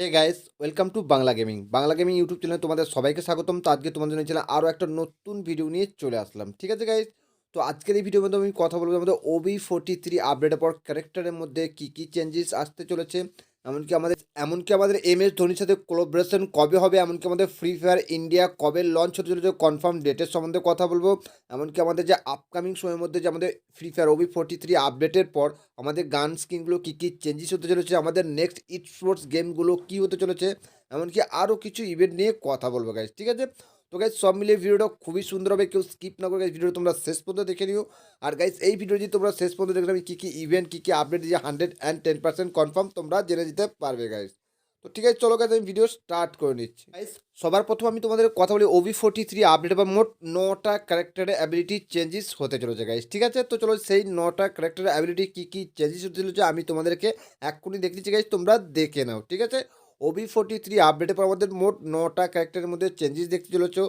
Hey guys welcome to Bangla gaming Bangla gaming YouTube চ্যানেলে তোমাদের সবাইকে স্বাগতম। তো আজকে তোমাদের জন্য চ্যানেলে আরও একটা নতুন ভিডিও নিয়ে চলে আসলাম। ঠিক আছে গাইস তো আজকের এই ভিডিওর মধ্যে আমি কথা বলব আমাদের ওবি ফোর্টি থ্রি আপডেটের পর ক্যারেক্টারের মধ্যে কী কী চেঞ্জেস আসতে চলেছে। এমনকি আমাদের এমনকি আমাদের এম এস ধোনির সাথে কোলাবোরেশন কবে হবে? এমনকি আমাদের ফ্রি ফায়ার ইন্ডিয়া কবে লঞ্চ হতে চলেছে? কনফার্ম ডেটের সম্বন্ধে কথা বলব। এমনকি আমাদের যে আপকামিং সময়ের মধ্যে যে আমাদের free fire OB forty three আপডেটের পর আমাদের গান স্কিনগুলো কী কী চেঞ্জেস হতে চলেছে? আমাদের নেক্সট ইট স্পোর্টস গেমগুলো কী হতে চলেছে? এমনকি আরও কিছু ইভেন্ট নিয়ে কথা বলব গাইজ ঠিক আছে? তো গাইজ সব মিলিয়ে ভিডিওটা খুবই সুন্দর হবে। কেউ স্কিপ না করে ভিডিও তোমরা শেষ পর্যন্ত দেখে নিও। আর গাইজ এই ভিডিও যদি তোমরা শেষ পর্যন্ত দেখলে আমি কী কী ইভেন্ট কী কী আপডেট দিয়ে hundred and ten percent confirm তোমরা জেনে যেতে পারবে গাইজ তো ঠিক আছে, চলো গাইজ আমি ভিডিও স্টার্ট করে নিচ্ছি। গাইজ সবার প্রথম আমি তোমাদের কথা বলি ওভি ফোর্টি থ্রি আপডেট বা মোট নটা ক্যারেক্টারের অ্যাবিলিটি চেঞ্জেস হতে চলেছে গাইজ ঠিক আছে? তো চলো সেই নটা ক্যারেক্টারের অ্যাবিলিটি কী কী চেঞ্জেস হতে চলেছে, আমি তোমাদেরকে এক্ষুনি দেখে দিচ্ছি গাইজ তোমরা দেখে নাও। ঠিক আছে? ওবি ফোর্টি থ্রি আপডেটের পর আমাদের মোট নটা ক্যারেক্টারের মধ্যে চেঞ্জেস দেখতে চলেছো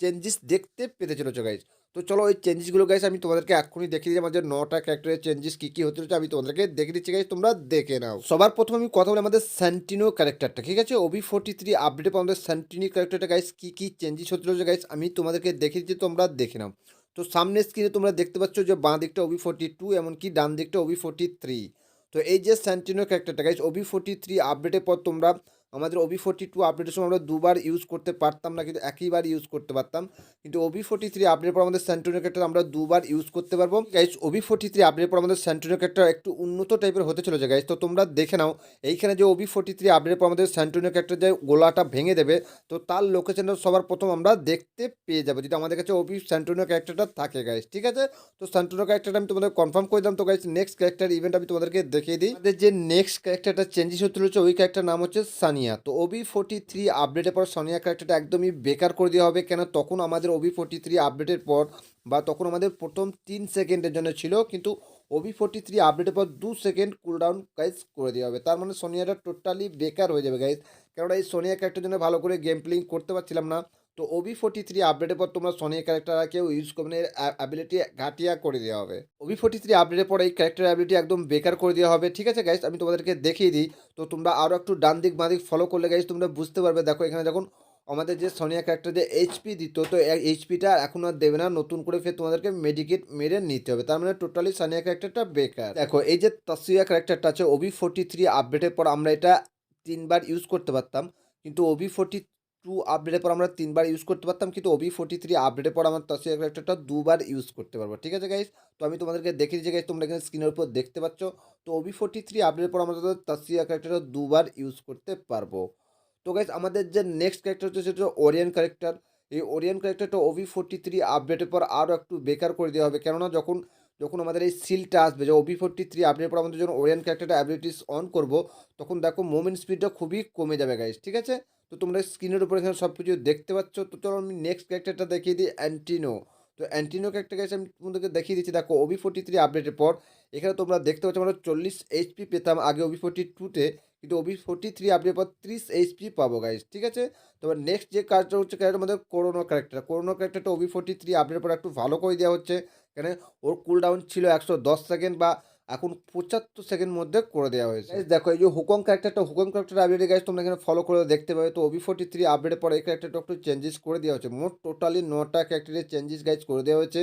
চেঞ্জেস দেখতে পেতে চলেছো গাইজ তো চলো ওই চেঞ্জেসগুলো গাইজ আমি তোমাদেরকে এক্ষুনি দেখিয়ে দিই আমাদের নটা ক্যারেক্টারের চেঞ্জেস কী কী হতে চলেছে, আমি তোমাদেরকে দেখে দিচ্ছি গাইজ তোমরা দেখে নাও। সবার প্রথম আমি কথা বলি আমাদের স্যান্টিনো ক্যারেক্টারটা ঠিক আছে? ওবি ফোর্টি থ্রি আপডেটের পর আমাদের স্যান্টিনো ক্যারেক্টারটা গাইজ কী কী চেঞ্জেস হতে চলেছে গাইজ আমি তোমাদেরকে দেখিয়ে দিচ্ছি, তোমরা দেখে নাও। তো সামনের স্ক্রিনে তোমরা দেখতে পাচ্ছ যে বাঁ দিকটা ওবি ফোর্টি টু এমনকি ডান দিকটা ওবি ফোর্টি থ্রি তো এই যে স্যান্টিনো ক্যারেক্টারটা গাইজ ওবি ফোর্টি থ্রি আপডেটের পর তোমরা আমাদের ওবি ফোর্টি টু আপডেটের সময় আমরা দুবার ইউজ করতে পারতাম না, কিন্তু একইবার ইউজ করতে পারতাম। কিন্তু ওবি ফোর্টি থ্রি আপডেটের পর আমাদের স্যান্টোনিও ক্যারেক্টার আমরা দুবার ইউজ করতে পারব। গাইজ ওবি ফোর্টি থ্রি আপডেটের পর আমাদের স্যান্টোনিও ক্যারেক্টার একটু উন্নত টাইপের হতে চলেছে। গাইজ তো তোমরা দেখে নাও, এইখানে যে ওবি ফোর্টি থ্রি আপডেটের পর আমাদের স্যান্টোনিও ক্যারেক্টার যে গোলাটা ভেঙে দেবে, তো তার লোকেশনটা সবার প্রথম আমরা দেখতে পেয়ে যাব। যদি আমাদের কাছে ওবি স্যান্টোনিও ক্যারেক্টারটা থাকে গাইজ ঠিক আছে? তো স্যান্টোনিও ক্যারেক্টারটা আমি তোমাদের কনফার্ম করে দিলাম। তো গাইজ নেক্সট ক্যারেক্টার ইভেন্ট আমি তোমাদেরকে দেখিয়ে দিই। যে নেক্সট ক্যারেক্টারটা চেঞ্জেস হতে চলেছে, ওই ক্যারেক্টার নাম হচ্ছে সানিয়া, তো ওবি ফোর্টি থ্রি আপডেটের পর সোনিয়া ক্যারেক্টারটা একদমই বেকার করে দেওয়া হবে, কেন তখন আমাদের ওবি ফোর্টি থ্রি আপডেটের পর বা তখন আমাদের প্রথম তিন সেকেন্ডের জন্য ছিল, কিন্তু ওবি ফোর্টি থ্রি আপডেটের পর দু সেকেন্ড কুলডাউন গাইজ করে দেওয়া হবে। তার মানে সোনিয়াটা টোটালি বেকার হয়ে যাবে গাইজ কেননা এই সোনিয়া ক্যারেক্টার জন্য ভালো করে গেম প্লেইং করতে পারছিলাম না। তো ওবি ফোর্টি থ্রি আপডেটের পর তোমরা সোনিয়া ক্যারেক্টার কেউ ইউজ করবে না অ্যাবিলিটি ঘাটিয়া করে দেওয়া হবে। ওবি ফোর্টি থ্রি আপডেটের পর এই ক্যারেক্টার অ্যাবিলিটি একদম বেকার করে দেওয়া হবে, ঠিক আছে গাইজ আমি তোমাদেরকে দেখিয়ে দিই। তো তোমরা আরও একটু ডান দিক বাঁ দিক ফলো করলে গাইজ তোমরা বুঝতে পারবে। দেখো এখানে যখন আমাদের যে সোনিয়া ক্যারেক্টার যে এইচপি দিত, তো এইচপিটা এখন আর দেবে না, নতুন করে ফের তোমাদেরকে মেডিকেট মেরে নিতে হবে। তার মানে টোটালি সানিয়া ক্যারেক্টারটা বেকার। দেখো, এই যে তাসিয়া ক্যারেক্টারটা আছে ওবি ফোর্টি থ্রি আপডেটের পর আমরা এটা তিনবার ইউজ করতে পারতাম। কিন্তু ওবি ফোর্টি টু আপডেটের পর আমরা তিনবার ইউজ করতে পারতাম, কিন্তু ওবি ফোর্টি থ্রি আপডেটের পর আমার তাসিয়া ক্যারেক্টারটা দুবার ইউজ করতে পারব। ঠিক আছে গাইজ তো আমি তোমাদেরকে দেখে দিচ্ছি গাইজ তোমরা এখানে স্ক্রিনের উপর দেখতে পাচ্ছ। তো ওবি ফোর্টি থ্রি আপডেটের পর আমরা তাসিয়া ক্যারেক্টারটা দুবার ইউজ করতে পারব। তো গাইজ আমাদের যে নেক্সট ক্যারেক্টার হচ্ছে, সেটা ওরিয়ান ক্যারেক্টার এই ওরিয়ান ক্যারেক্টারটা ওভি ফোর্টি থ্রি আপডেটের পর আরও একটু বেকার করে দেওয়া হবে। কেননা যখন যখন আমাদের এই সিলটা আসবে, যে ওভি ফোর্টি থ্রি আপডেটের পর আমাদের যখন ওরিয়ান ক্যারেক্টারটা অ্যাবিলিটিস অন করব, তখন দেখো মুভমেন্ট স্পিডটা খুবই কমে যাবে গাইজ ঠিক আছে? তো তোমরা স্ক্রিনের উপর এখানে সব কিছু দেখতে পাচ্ছ। তো চলো আমি নেক্সট ক্যারেক্টারটা দেখিয়ে দিই অ্যান্টিনো তো অ্যান্টিনো ক্যারেক্টার গাইজ আমি তোমাদেরকে দেখিয়ে দিচ্ছি। দেখো ওভি ফোর্টি থ্রি আপডেটের পর, এখানে তোমরা দেখতে পাচ্ছ আমরা চল্লিশ এইচপি পেতাম আগে ওভি ফোর্টি টুতে কিন্তু ওবি ফোর্টি থ্রি আপডেট পর ত্রিশ এইচপি পাবো গাইজ ঠিক আছে? তোমার নেক্সট যে কাজটা হচ্ছে ক্যারেক্টার আমাদের করোনা ক্যারেক্টার করোনা ক্যারেক্টারটা ওবি ফোর্টি থ্রি আপডেট পর একটু ভালো করে দেওয়া হচ্ছে। কেন? ওর কুল ডাউন ছিল একশো দশ সেকেন্ড বা এখন পঁচাত্তর সেকেন্ড মধ্যে করে দেওয়া হয়েছে। দেখো, এই যে হুকম ক্যারেক্টারটা হুকম ক্যারেক্টার আপডেট গাইজ তোমরা এখানে ফলো করে দেখতে পাবে। তো ওবি ফোর্টি থ্রি আপডেটের পর এই ক্যারেক্টারটা একটু চেঞ্জেস করে দেওয়া হয়েছে। মোট টোটালি নটা ক্যারেক্টারের চেঞ্জেস গাইজ করে দেওয়া হয়েছে।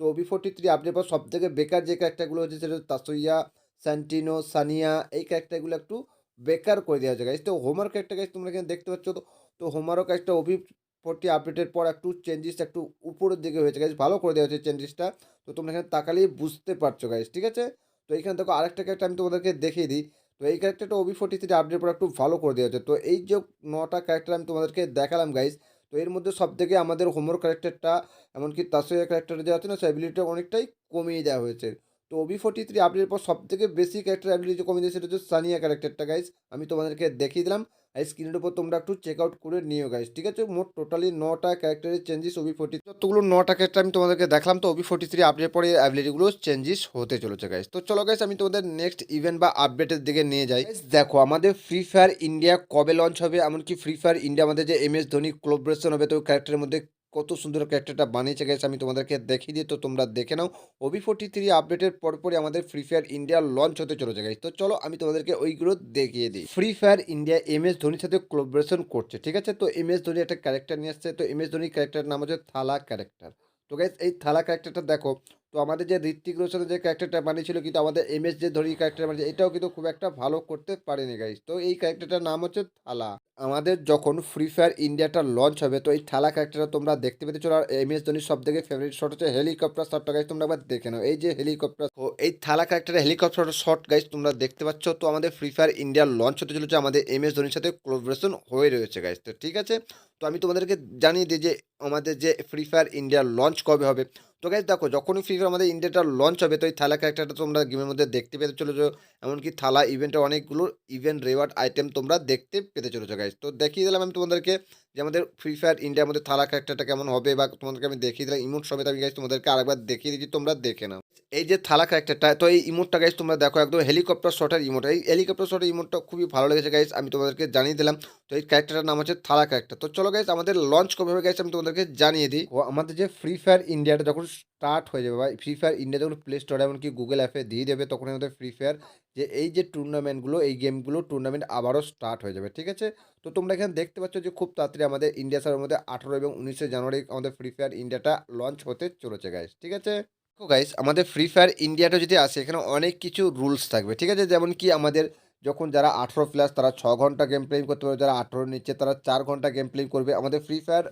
তো ওবি ফোর্টি থ্রি আপডেট পর সব থেকে বেকার যে ক্যারেক্টারগুলো হচ্ছে সেটা তাসইয়া স্যান্টিনো সানিয়া এই ক্যারেক্টারগুলো একটু বেকার করে দেওয়া হয়েছে গাইজ তো হোমার ক্যারেক্টার গাইজ তোমরা এখানে দেখতে পাচ্ছ তো তো হোমারও কাজটা ওভি ফোর্টি আপডেটের পর একটু চেঞ্জেস একটু উপরের দিকে হয়েছে গাইজ ভালো করে দেওয়া হয়েছে চেঞ্জেসটা তো তোমরা এখানে তাকালেই বুঝতে পারছ গাইজ ঠিক আছে? তো এইখানে দেখো আরেকটা ক্যারেক্টার আমি তোমাদেরকে দেখিয়ে দিই। তো এই ক্যারেক্টারটা ওবি ফোর্টি থ্রি আপডেট পর একটু ভালো করে দেওয়া হচ্ছে তো এই যে নটা ক্যারেক্টার আমি তোমাদেরকে দেখালাম গাইজ তো এর মধ্যে সব থেকে আমাদের হোমোর ক্যারেক্টারটা এমনকি তাসইয়া ক্যারেক্টার যে আছে না, সে অনেকটাই কমিয়ে দেওয়া হয়েছে। তো ওবি ফোর্টি থ্রি আপডেটের পর সব থেকে বেশি ক্যারেক্টার অ্যাবিলিটি কমিয়ে দিয়েছে সেটা হচ্ছে সানিয়া ক্যারেক্টারটা গাইজ আমি তোমাদেরকে দেখিয়ে দিলাম। আর স্ক্রিনের উপর তোমরা একটু চেক আউট করে নিও গাইজ ঠিক আছে? মোট টোটালি নটা ক্যারেক্টারের চেঞ্জেস ওবি ফোর্টি যতগুলো নটা ক্যারেক্টার আমি তোমাদেরকে দেখলাম, তো ওবি ফোর্টি থ্রি আপডেট পরে অ্যাবিলিটিগুলো চেঞ্জেস হতে চলেছে গাইজ তো চলো গাইজ আমি তোমাদের নেক্সট ইভেন্ট বা আপডেটের দিকে নিয়ে যাই। দেখো, আমাদের ফ্রি ফায়ার ইন্ডিয়া কবে লঞ্চ হবে? এমনকি ফ্রি ফায়ার ইন্ডিয়া আমাদের যে এম এস ধোনি কোলাবোরেশন হবে, তো ক্যারেক্টারের মধ্যে কত সুন্দর ক্যারেক্টারটা বানিয়েছে গেছে আমি তোমাদেরকে দেখিয়ে দিই, তো তোমরা দেখে নাও। ওবি ফোর্টি থ্রি আপডেটের পরপরই আমাদের ফ্রি ফায়ার ইন্ডিয়া লঞ্চ হতে চলেছে গেছে তো চলো আমি তোমাদেরকে ওইগুলো দেখিয়ে দিই। Free fire India M S ধোনির সাথে কোলাবোরেশন করছে, ঠিক আছে? তো এম এস ধোনি একটা ক্যারেক্টার নিয়ে আসছে, তো এম এস ধোনির ক্যারেক্টার নাম হচ্ছে থালা ক্যারেক্টার তো গাইজ এই থালা ক্যারেক্টারটা দেখো তো আমাদের যে ঋত্বিক রোশনের যে ক্যারেক্টারটা বানিয়েছিল কিন্তু আমাদের এম এস যে ধরি ক্যারেক্টার বানিয়েছে, এটাও কিন্তু খুব একটা ভালো করতে পারেনি গাইস তো এই ক্যারেক্টারটার নাম হচ্ছে থালা। আমাদের যখন ফ্রি ফায়ার ইন্ডিয়াটা লঞ্চ হবে, তো এই থালা ক্যারেক্টারটা তোমরা দেখতে পেতে চলো। আর এম এস ধোনির সব থেকে ফেভারিট শট হচ্ছে হেলিকপ্টার শটটা গাইজ তোমরা একবার দেখে নাও। এই যে হেলিকপ্টার এই থালা ক্যারেক্টারের হেলিকপ্টার শট গাইজ তোমরা দেখতে পাচ্ছ, তো আমাদের ফ্রি ফায়ার ইন্ডিয়া লঞ্চ হতে চলেছে আমাদের এম এস ধোনির সাথে কোলাবোরেশন হয়ে রয়েছে গাইস তো ঠিক আছে? তো আমি তোমাদেরকে জানিয়ে দিই যে আমাদের যে ফ্রি ফায়ার ইন্ডিয়া লঞ্চ কবে হবে তো গাইজ দেখো, যখনই ফ্রি ফায়ার আমাদের ইন্ডিয়াটা লঞ্চ হবে, তো এই থালা ক্যারেক্টারটা তোমরা গেমের মধ্যে দেখতে পেতে চলেছো, এমনকি থালা ইভেন্টে অনেকগুলো ইভেন্ট রেওয়ার্ড আইটেম তোমরা দেখতে পেতে চলেছো গাইজ তো দেখিয়ে দিলাম আমি তোমাদেরকে যে আমাদের ফ্রি ফায়ার ইন্ডিয়ার মধ্যে থালা ক্যারেক্টারটা কেমন হবে বা তোমাদেরকে আমি দেখিয়ে দিলাম ইমোট সমেত আমি গাইজ তোমাদেরকে আরেকবার দেখিয়ে দিচ্ছি, তোমরা দেখে নাও। এই যে থালা ক্যারেক্টারটা তো এই ইমোটটা গাইজ তোমরা দেখো একদম হেলিকপ্টার শটের ইমোট। এই হেলিকপ্টার শটের ইমোটটা খুবই ভালো লেগেছে গাইজ আমি তোমাদেরকে জানিয়ে দিলাম। তো এই ক্যারেক্টারটার নাম হচ্ছে থালা ক্যারেক্টার তো চলো গাইজ আমাদের লঞ্চ কবে হবে আমি তোমাদেরকে জানিয়ে দিই। আমাদের যে ফ্রি ফায়ার ইন্ডিয়াটা যখন স্টার্ট হয়ে যাবে, বা ফ্রি ফায়ার ইন্ডিয়া যখন প্লে স্টোরে এমনকি গুগল অ্যাপে দিয়ে দেবে, তখন আমাদের ফ্রি ফায়ার যে এই যে টুর্নামেন্টগুলো এই গেমগুলো টুর্নামেন্ট আবারও স্টার্ট হয়ে যাবে, ঠিক আছে? তো তোমরা এখানে দেখতে পাচ্ছ যে খুব তাড়াতাড়ি আমাদের ইন্ডিয়া সারের মধ্যে আঠারো এবং উনিশে জানুয়ারি আমাদের ফ্রি ফায়ার ইন্ডিয়াটা লঞ্চ হতে চলেছে গাইজ ঠিক আছে? গাইস আমাদের ফ্রি ফায়ার ইন্ডিয়াটা যদি আসে, এখানে অনেক কিছু রুলস থাকবে, ঠিক আছে? যেমন কি আমাদের যখন যারা আঠেরো প্লাস তারা ছ ঘণ্টা গেম প্লেইং করতে পারবে, যারা আঠেরোর নিচে, তারা চার ঘণ্টা গেম প্লেইং করবে। আমাদের ফ্রি ফায়ার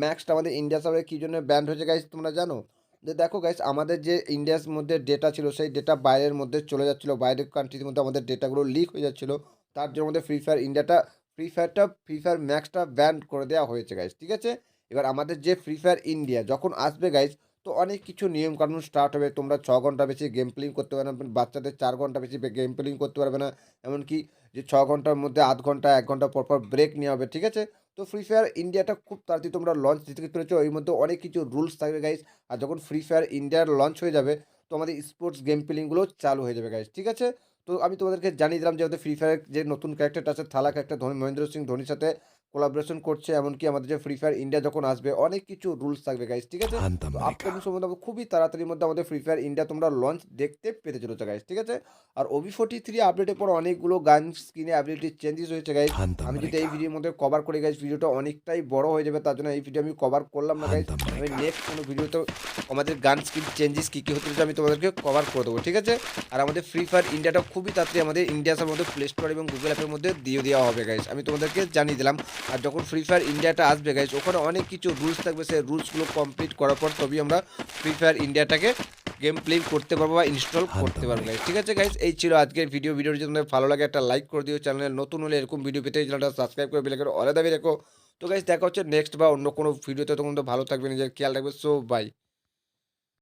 ম্যাক্সটা আমাদের ইন্ডিয়া সার্ভারে কী জন্য ব্যান্ড হয়েছে গাইস তোমরা জানো? যে দেখো গাইস আমাদের যে ইন্ডিয়ার মধ্যে ডেটা ছিল, সেই ডেটা বাইরের মধ্যে চলে যাচ্ছিল, বাইরের কান্ট্রির মধ্যে আমাদের ডেটাগুলো লিক হয়ে যাচ্ছিল। তার জন্য আমাদের ফ্রি ফায়ার ইন্ডিয়াটা ফ্রি ফায়ারটা ফ্রি ফায়ার ম্যাক্সটা ব্যান্ড করে দেওয়া হয়েছে গাইস ঠিক আছে? এবার আমাদের যে ফ্রি ফায়ার ইন্ডিয়া যখন আসবে গাইস তো অনেক কিছু নিয়ম কানুন স্টার্ট হবে। তোমরা ছ ঘণ্টা বেশি গেম প্লেইং করতে পারবে না, বাচ্চাদের চার ঘণ্টা বেশি গেম প্লেইং করতে পারবে না। এমনকি যে ছ ঘণ্টার মধ্যে আধ ঘণ্টা, এক ঘণ্টা পর পর ব্রেক নেওয়া হবে, ঠিক আছে? তো ফ্রি ফায়ার ইন্ডিয়াটা খুব তাড়াতাড়ি তোমরা লঞ্চ দিতে পেরেছ। এর মধ্যে অনেক কিছু রুলস থাকবে গাইস আর যখন ফ্রি ফায়ার ইন্ডিয়ার লঞ্চ হয়ে যাবে, তো আমাদের স্পোর্টস গেম প্লেইংগুলো চালু হয়ে যাবে গাইস ঠিক আছে? তো আমি তোমাদেরকে জানিয়ে দিলাম যে আমাদের ফ্রি ফায়ার যে নতুন ক্যারেক্টারটা আছে, থালা ক্যারেক্টার ধোনি মহেন্দ্র সিং ধোনির সাথে কোলাবোরেশন করছে এমনকি আমাদের যে ফ্রি ফায়ার ইন্ডিয়া যখন আসবে অনেক কিছু রুলস থাকবে গাইস ঠিক আছে? আপকামিং সময় খুবই তাড়াতাড়ির মধ্যে আমাদের ফ্রি ফায়ার ইন্ডিয়া তোমরা লঞ্চ দেখতে পেতে চলেছে গাইস ঠিক আছে? আর ওবি ফোর্টি থ্রি আপডেটের পর অনেকগুলো গান স্ক্রিনে অ্যাবিলিটি চেঞ্জেস হয়েছে গাইস আমি যদি এই ভিডিওর মধ্যে কভার করে গাইস ভিডিওটা অনেকটাই বড় হয়ে যাবে তার জন্য এই ভিডিও আমি কভার করলাম না গাইস আমি নেক্সট কোনো ভিডিওতে আমাদের গান স্ক্রিন চেঞ্জেস কী কী হতে আমি তোমাদেরকে কভার করে দেবো ঠিক আছে? আর আমাদের ফ্রি ফায়ার ইন্ডিয়াটা খুবই তাড়াতাড়ি আমাদের ইন্ডিয়াসের মধ্যে প্লে স্টোর এবং গুগল অ্যাপের মধ্যে দিয়ে দেওয়া হবে গাইস আমি তোমাদেরকে জানিয়ে দিলাম আর যখন ফ্রি ফায়ার ইন্ডিয়াটা আসবে গাইজ ওখানে অনেক কিছু রুলস থাকবে সেই রুলসগুলো কমপ্লিট করার পর তবেই আমরা ফ্রি ফায়ার ইন্ডিয়াটাকে গেম প্লে করতে পারব বা ইনস্টল করতে পারব গাইজ ঠিক আছে গাইজ এই ছিল আজকের ভিডিও ভিডিওটি যদি তোমাদের ভালো লাগে একটা লাইক করে দিও চ্যানেলে নতুন হলে এরকম ভিডিও পেতে চ্যানেলটা সাবস্ক্রাইব করে বেলাকে অলে দাবি রেখো। তো গাইজ দেখা হচ্ছে নেক্সট বা অন্য কোনো ভিডিওতে তখন তো ভালো থাকবে নিজের খেয়াল রাখবে। So by